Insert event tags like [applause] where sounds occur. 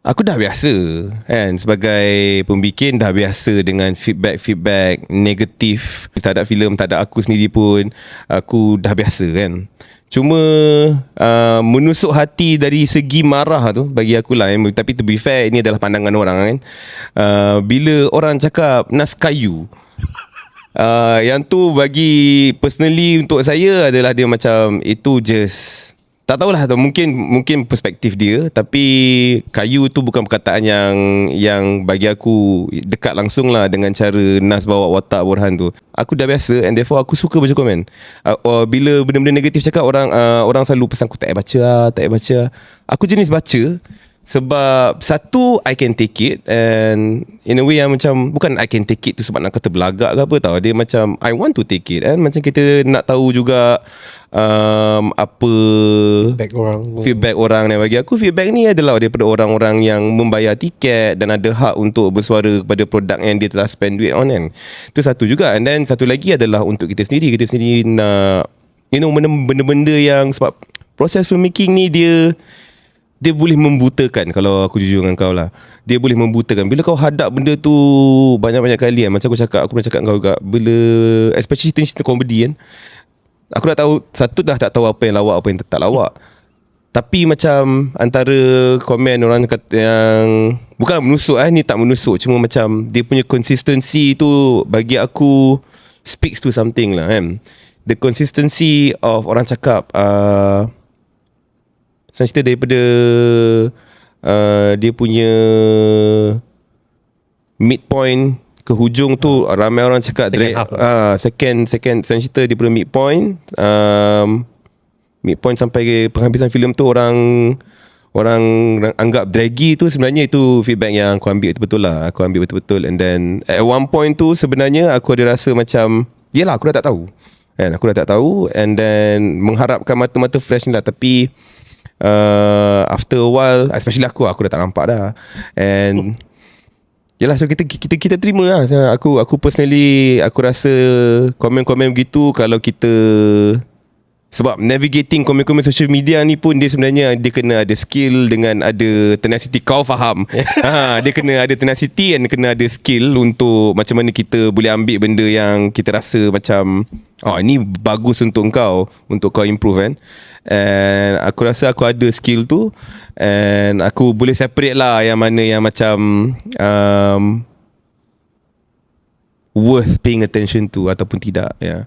Aku dah biasa kan sebagai pembikin dah biasa dengan feedback-feedback negatif tak ada filem tak ada aku sendiri pun aku dah biasa kan. Cuma uh, menusuk hati dari segi marah tu bagi aku lah eh. tapi to be fair ini adalah pandangan orang kan. Uh, bila orang cakap nas kayu uh, yang tu bagi personally untuk saya adalah dia macam itu just tak tahulah tu mungkin mungkin perspektif dia tapi kayu tu bukan perkataan yang yang bagi aku dekat langsung lah dengan cara Nas bawa watak Borhan tu. Aku dah biasa and therefore aku suka baca komen. Uh, uh, bila benda-benda negatif cakap orang uh, orang selalu pesan aku tak payah baca lah, tak payah baca aku jenis baca sebab satu I can take it and in a way yang macam bukan I can take it tu sebab nak kata belagak ke apa tau. Dia macam I want to take it and macam kita nak tahu juga um, apa feedback orang. feedback orang dan bagi aku feedback ni adalah daripada orang-orang yang membayar tiket dan ada hak untuk bersuara kepada produk yang dia telah spend duit on kan. Itu satu juga. And then satu lagi adalah untuk kita sendiri. Kita sendiri nak you know benda-benda yang sebab proses filmmaking ni dia dia boleh membutakan kalau aku jujur dengan kau lah. Dia boleh membutakan. Bila kau hadap benda tu banyak-banyak kali kan. Macam aku cakap aku pernah cakap dengan kau juga bila especially cerita komedi kan Aku dah tahu Satu dah tak tahu apa yang lawak Apa yang tak lawak. Tapi macam Antara komen orang kata yang Bukan menusuk eh Ni tak menusuk. Cuma macam Dia punya consistency tu Bagi aku Speaks to something lah kan. The consistency of orang cakap uh, Saya cerita daripada uh, Dia punya Midpoint ke hujung tu ramai orang cakap second half. Uh, second second saya cerita di mid point um, mid point sampai ke penghabisan filem tu orang orang anggap draggy tu sebenarnya itu feedback yang aku ambil itu betul lah. Aku ambil betul-betul and then at one point tu sebenarnya aku ada rasa macam yelah aku dah tak tahu. Kan aku dah tak tahu and then mengharapkan mata-mata fresh ni lah. Tapi uh, after a while especially aku aku dah tak nampak dah. And Yalah so kita kita kita terima lah. Aku aku personally aku rasa komen-komen begitu kalau kita sebab navigating komen-komen social media ni pun dia sebenarnya dia kena ada skill dengan ada tenacity kau faham. [laughs] ha, dia kena ada tenacity dan kena ada skill untuk macam mana kita boleh ambil benda yang kita rasa macam oh ini bagus untuk kau untuk kau improve kan. And aku rasa aku ada skill tu And aku boleh separate lah Yang mana yang macam um, Worth paying attention to Ataupun tidak Ya yeah.